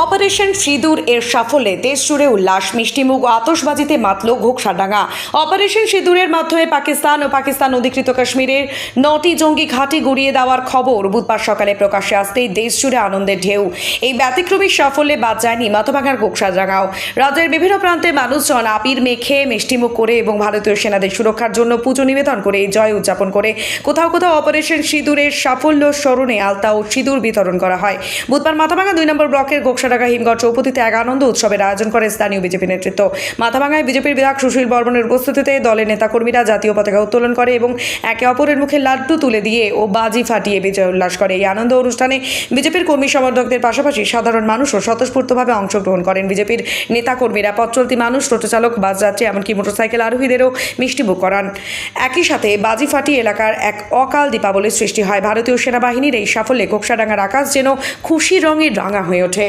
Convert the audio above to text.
Operation সিঁদুর এর সাফল্যে দেশ জুড়ে উল্লাস। মিষ্টিমুখ ও আতশবাজিতে মাতল ঘোকসাডাঙ্গা অপারেশন সিঁদুরের মাধ্যমে পাকিস্তান ও পাকিস্তান অধিকৃত কাশ্মীরের নটি জঙ্গি ঘাঁটি গুড়িয়ে দেওয়ার খবর বুধবার সকালে প্রকাশ্যে আসতেই দেশ জুড়ে আনন্দের ঢেউ। এই ব্যতিক্রমী সাফল্যে বাদ যায়নি মাথাভাঙার ঘোকসাডাঙ্গাও রাজ্যের বিভিন্ন প্রান্তে মানুষজন আপির মেখে মিষ্টিমুখ করে এবং ভারতীয় সেনাদের সুরক্ষার জন্য পুজো নিবেদন করে জয় উদযাপন করে। কোথাও কোথাও অপারেশন সিঁদুরের সাফল্য স্মরণে আলতা ও সিঁদুর বিতরণ করা হয়। বুধবার মাথাভাঙা দুই নম্বর ব্লকের গোকসাডাঙ্গা হিমগড় চৌপতিতে এক আনন্দ উৎসবের আয়োজন করে স্থানীয় বিজেপি নেতৃত্ব। মাথাভাঙায় বিজেপির বিধায়ক সুশীল বর্মনের উপস্থিতিতে দলের নেতাকর্মীরা জাতীয় পতাকা উত্তোলন করে এবং একে অপরের মুখে লাড্ডু তুলে দিয়ে ও বাজি ফাটিয়ে বিজয় উল্লাস করে। এই আনন্দ অনুষ্ঠানে বিজেপির কর্মী সমর্থকদের পাশাপাশি সাধারণ মানুষও স্বতঃস্ফূর্তভাবে অংশগ্রহণ করেন বিজেপির নেতাকর্মীরা। পথ চলতি মানুষ টোটো চালক বাস যাত্রী, এমনকি মোটরসাইকেল আরোহীদেরও মিষ্টিমুখ করান। একই সাথে বাজি ফাটিয়ে এলাকার এক অকাল দীপাবলির সৃষ্টি হয়। ভারতীয় সেনাবাহিনীর এই সাফল্যে কোকসাডাঙ্গার আকাশ যেন খুশি রঙে রাঙা হয়ে ওঠে।